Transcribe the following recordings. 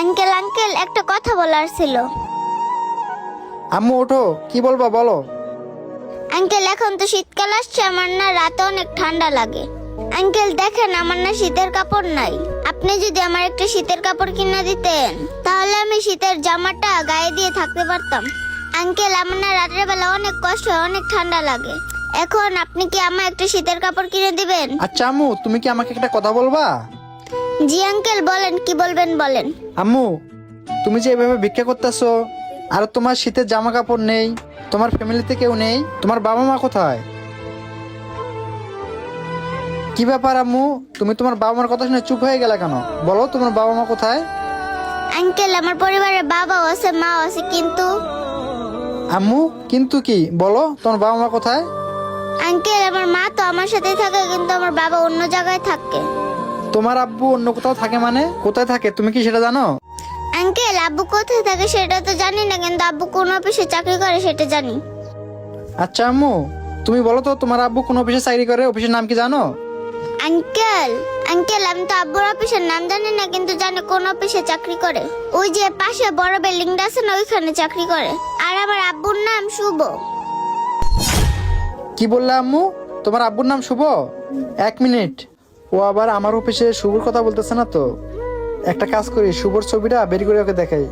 Uncle uncle একটা কথা বলার ছিল। আম্মু ওঠো। কি বলবা বলো। আঙ্কেল এখন তো শীতকাল আসছে আমার না রাতে অনেক ঠান্ডা লাগে। আঙ্কেল দেখেন আমার না শীতের কাপড় নাই। আপনি যদি আমার একটা শীতের কাপড় কিনে দিতেন তাহলে আমি শীতের জামাটা গায়ে দিয়ে থাকতে পারতাম। আঙ্কেল আমার না রাতের বেলা অনেক কষ্ট হয় অনেক ঠান্ডা লাগে। এখন আপনি কি আমার একটা শীতের কাপড় কিনে দিবেন? আচ্ছা আম্মু তুমি কি আমাকে একটা কথা বলবা? জি আঙ্কেল বলেন কি বলবেন বলেন। আম্মু তুমি যে এভাবে ভিক্ষা করতেছো আর তোমার শীতের জামা কাপড় নেই তোমার ফ্যামিলিতে কেউ নেই তোমার বাবা মা কোথায়? কি ব্যাপার আম্মু? তুমি তোমার বাবা মার কথা শুনে চুপ হয়ে গেলে কেন? বলো তোমার বাবা মা কোথায়? আঙ্কেল আমার পরিবারে বাবাও আছে মাও আছে কিন্তু আম্মু কিন্তু কি? বলো তোমার বাবা মা কোথায়? আঙ্কেল আমার মা তো আমার সাথে থাকে কিন্তু আমার বাবা অন্য জায়গায় থাকে। তোমার আব্বু অন্য কোথাও থাকে মানে? কোথায় থাকে? তুমি কি সেটা জানো? আঙ্কেল আব্বু কোথায় থাকে সেটা তো জানি না কিন্তু আব্বু কোন অফিসে চাকরি করে সেটা জানি। আচ্ছা আম্মু তুমি বলো তো তোমার আব্বু কোন অফিসে চাকরি করে? অফিসের নাম কি জানো? আঙ্কেল আঙ্কেল আমি তো আব্বুর অফিসের নাম জানি না কিন্তু জানি কোন অফিসে চাকরি করে। ওই যে পাশে বড় বিল্ডিংটা আছে না ওইখানে চাকরি করে। আর আমার আব্বুর নাম শুভ। কি বললে আম্মু? তোমার আব্বুর নাম শুভ? এক মিনিট। ও আবার আমার অফিসে শুভর কথা বলতেছে না তো। একটা কাজ করি শুভর ছবিটা বের করে ওকে দেখাই।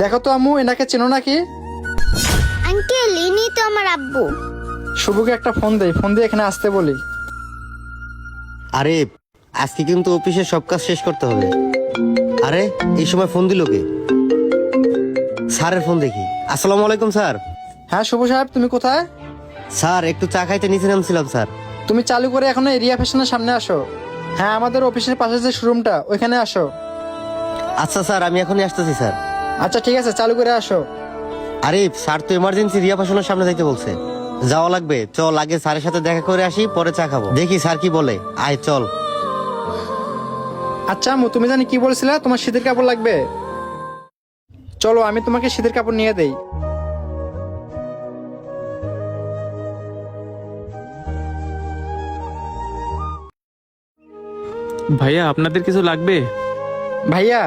দেখো তো আম্মু এনাকে চেনো নাকি? আঙ্কেল ইনি তো আমার আব্বু। শুভকে একটা ফোন দেই ফোন দিয়ে এখানে আসতে বলি। আরে আজকে কিন্তু অফিসের সব কাজ শেষ করতে হবে। আরে এই সময় ফোন দিল কে? স্যারের ফোন দেখি। আসসালামু আলাইকুম স্যার। হ্যাঁ শুভ সাহেব তুমি কোথায়? স্যার একটু চা খাইতে নিচে নামছিলাম স্যার। তুমি চালু করে এখন এরিয়া ফ্যাশনের সামনে আসো। হ্যাঁ আমাদের অফিসের পাশে যে শোরুমটা ওইখানে আসো। আচ্ছা স্যার আমি এখনই আসতেছি স্যার। আচ্ছা ঠিক আছে চালু করে আসো। আরে স্যার তো এমার্জেন্সি রিয়া ফাশনের সামনে যাইতে বলছে। যাওয়া লাগবে। চল আগে স্যারের সাথে দেখা করে আসি পরে চা খাব। দেখি স্যার কি বলে। আয় চল। আচ্ছা আম্মু তুমি জানি কি বলছিলে? তোমার শীতের কাপড় লাগবে? চলো আমি তোমাকে শীতের কাপড় নিয়ে দেই। ভাইয়া আপনাদের কিছু লাগবে? ভাইয়া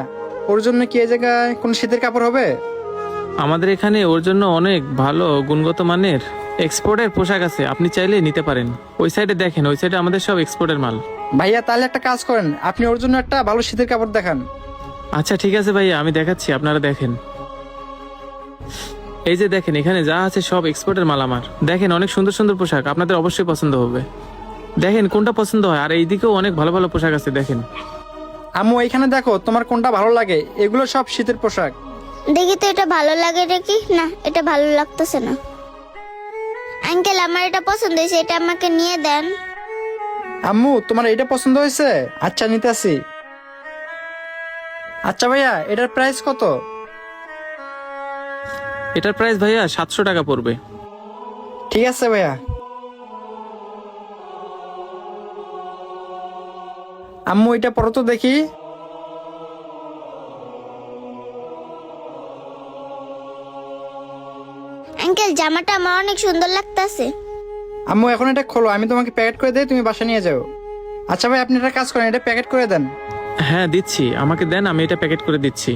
ওর জন্য কি এই জায়গায় কোন শীতের কাপড় হবে? আমাদের এখানে ওর জন্য অনেক ভালো গুণগত মানের এক্সপোর্টের পোশাক আছে আপনি চাইলে নিতে পারেন। ওই সাইডে দেখেন ওই সাইডে আমাদের সব এক্সপোর্টের মাল। ভাইয়া তাহলে একটা কাজ করেন আপনি ওর জন্য একটা ভালো শীতের কাপড় দেখান। আচ্ছা ঠিক আছে ভাইয়া আমি দেখাচ্ছি আপনারা দেখেন। এই যে দেখেন এখানে যা আছে সব এক্সপোর্টের মাল আমার। দেখেন অনেক সুন্দর সুন্দর পোশাক আপনাদের অবশ্যই পছন্দ হবে। দেখেন কোনটা পছন্দ হয়? আর এইদিকেও অনেক ভালো ভালো পোশাক আছে দেখেন। আম্মু এখানে দেখো তোমার কোনটা ভালো লাগে? এগুলো সব শীতের পোশাক। দেখি তো এটা ভালো লাগে নাকি না এটা ভালো লাগতেছে না। আঙ্কেল আমার এটা পছন্দ হয়েছে এটা আমাকে নিয়ে দেন। আম্মু তোমার এটা পছন্দ হয়েছে? আচ্ছা নিতে আসি আচ্ছা ভাইয়া এটার প্রাইস কত? এটার প্রাইস ভাইয়া সাতশো টাকা পড়বে। ঠিক আছে ভাইয়া। আম্মু এটা পরো তো দেখি। আঙ্কেল জামাটা আমার অনেক সুন্দর লাগতাছে। আম্মু এখন এটা খোলো আমি তোমাকে প্যাকেট করে দেই তুমি বাসা নিয়ে যাও। আচ্ছা ভাই আপনি একটা কাজ করেন এটা প্যাকেট করে দেন। হ্যাঁ দিচ্ছি আমাকে দেন আমি এটা প্যাকেট করে দিচ্ছি।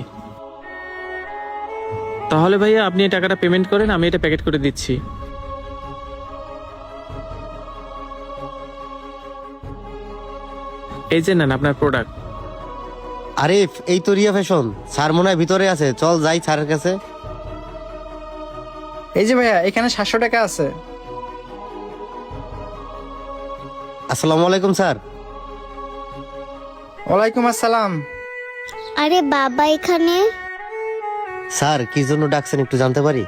তাহলে ভাইয়া আপনি এই টাকাটা পেমেন্ট করেন আমি এটা প্যাকেট করে দিচ্ছি। এই যে নেন আপনার প্রোডাক্ট আরিফ এই তো রিয়া ফ্যাশন স্যার মনে হয় ভিতরে আছে। চল যাই স্যারের কাছে। এই যে ভাইয়া এখানে সাতশো টাকা আছে। আসসালামু আলাইকুম স্যার। ওয়ালাইকুম আসসালাম। আরে বাবা এখানে? স্যার কি জন্য ডাকছেন একটু জানতে পারি?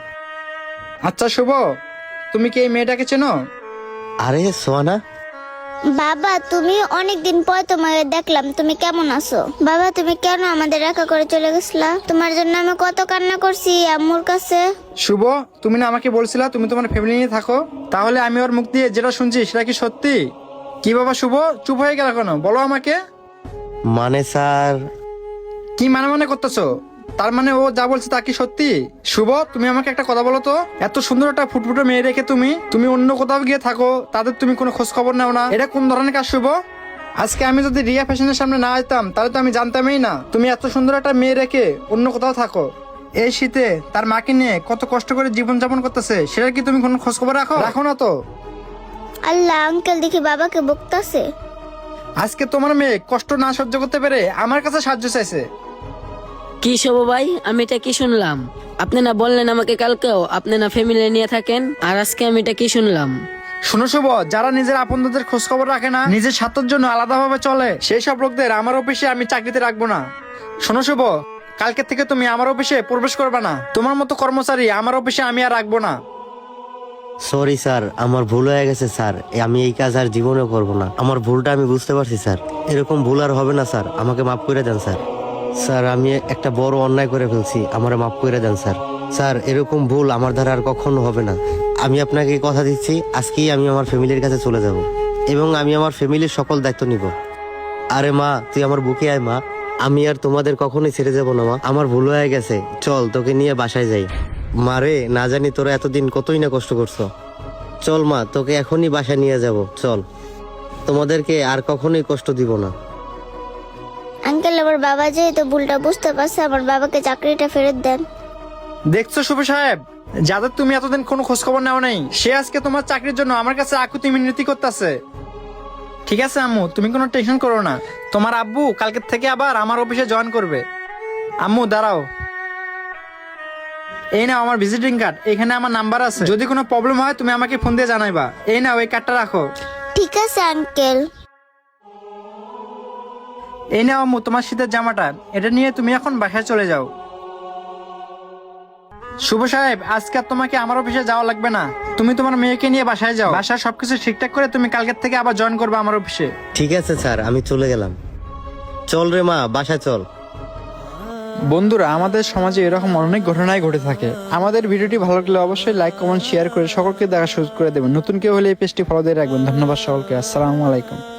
আচ্ছা শুভ। তুমি কি এই মেয়েটাকে চেনো? আরে সোয়ানা বাবা তুমি অনেকদিন পর তোমাকে দেখলাম। তুমি কেমন আছো? বাবা তুমি কেন আমাদের একা করে চলে গেছিলা? তোমার জন্য আমি কত কান্না করছি আম্মুর কাছে। শুভ তুমি না আমাকে বলছিলা তুমি তোমার ফ্যামিলি নিয়ে থাকো। তাহলে আমি ওর মুখ দিয়ে যেটা শুনছি সেটা কি সত্যি? কি বাবা শুভ? চুপ হয়ে গেল কেন? বলো আমাকে। মানে স্যার কি মানে মানে করতেছো? তার মানে ও যা বলছে তা কি সত্যি? শুভ তুমি আমাকে একটা কথা বলো তো। এত সুন্দর একটা ফুটফুটে মেয়ে রেখে তুমি তুমি অন্য কোথাও গিয়ে থাকো তাদের তুমি কোনো খোঁজ খবর নাও না। এটা কোন ধরনের কাজ শুভ? আজকে আমি যদি রিয়া ফ্যাশনের সামনে না আসতাম তাহলে তো আমি জানতামই না। তুমি এত সুন্দর একটা মেয়ে রেখে অন্য কোথাও থাকো। এই শীতে তার মাকে নিয়ে কত কষ্ট করে জীবন যাপন করতেছে সেটার কি তুমি কোনো খোঁজ খবর রাখো? রাখো না তো। আল্লাহ আঙ্কেল দেখি বাবাকে বকতাছে। আজকে তোমার মেয়ে কষ্ট না সহ্য করতে পেরে আমার কাছে সাহায্য চাইছে। কি শোভ ভাই? আমি এটা কি শুনলাম? আপনি না বললেন আমাকে কালকেও আপনি না ফ্যামিলি নিয়ে থাকেন আর আজকে আমি এটা কি শুনলাম? শুনো শুভ যারা নিজের আপনদের খোঁজ খবর রাখে না নিজের স্বার্থের জন্য আলাদাভাবে চলে সেই সব লোকদের আমার অফিসে আমি চাকরিতে রাখব না। শোনো শুভ কালকে থেকে তুমি আমার অফিসে প্রবেশ করবে না। তোমার মতো কর্মচারী আমার অফিসে আমি আর রাখব না। সরি স্যার আমার ভুল হয়ে গেছে স্যার। আমি এই কাজ আর জীবনেও করব না। আমার ভুলটা আমি বুঝতে পারছি স্যার। এরকম ভুল আর হবে না স্যার। আমাকে মাফ করে দেন স্যার। স্যার, আমি একটা বড় অন্যায় করে ফেলছি। আমার মাফ করে দেন, স্যার। স্যার, এরকম ভুল আমার দ্বারা আর কখনো হবে না। আমি আপনাকে কথা দিচ্ছি, আজকেই আমি আমার ফ্যামিলির কাছে চলে যাব। এবং আমি আমার ফ্যামিলির সকল দায়িত্ব নিব। আরে মা, তুই আমার বুকে আয়, মা। আমি আর তোমাদের কখনোই ছেড়ে যাব না, মা। আমার ভুল হয়ে গেছে। চল, তোকে নিয়ে বাসায় যাই। মারে না জানি তোরা এতদিন কতই না কষ্ট করছ। চল, মা, তোকে এখনই বাসায় নিয়ে যাব। চল। তোমাদেরকে আর কখনোই কষ্ট দিব না। আঙ্কেল আমার বাবা যেহেতু ভুলটা বুঝতে পারছে আমার বাবাকে চাকরিটা ফেরত দেন। দেখছ শুভ সাহেব যাদের তুমি এতদিন কোনো খোঁজ খবর নেও নেই সে আজকে তোমার চাকরির জন্য আমার কাছে আকুতি মিনতি করতেছে। ঠিক আছে আম্মু তুমি কোনো টেনশন করো না। তোমার আব্বু কালকের থেকে আবার আমার অফিসে জয়েন করবে। আম্মু দাঁড়াও। এই নাও আমার ভিজিটিং কার্ড এখানে আমার নাম্বার আছে। যদি কোনো প্রবলেম হয় তুমি আমাকে ফোন দিয়ে জানাইবা। এই নাও এই কার্ডটা রাখো। ঠিক আছে আঙ্কেল। এই নাও আম্মু তোমার শীতের জামাটা। এটা নিয়ে তুমি এখন বাসায় চলে যাও। শুভ সাহেব আজকে আর তোমাকে আমার অফিসে যাওয়া লাগবে না। তুমি তোমার মেয়েকে নিয়ে বাসায় যাও। বাসায় সবকিছু ঠিকঠাক করে তুমি কালকের থেকে আবার জয়েন করবে আমার অফিসে। ঠিক আছে স্যার আমি চলে গেলাম। চল রে মা বাসায় চল। বন্ধুরা আমাদের সমাজে এরকম অনেক ঘটনাই ঘটে থাকে। আমাদের ভিডিওটি ভালো লাগলে অবশ্যই লাইক কমেন্ট শেয়ার করে সকলকে দেখা সুযোগ করে দেবেন। নতুন কেউ হলে এই পেজটি ফলো দিয়ে রাখবেন। ধন্যবাদ সকলকে। আসসালামু আলাইকুম।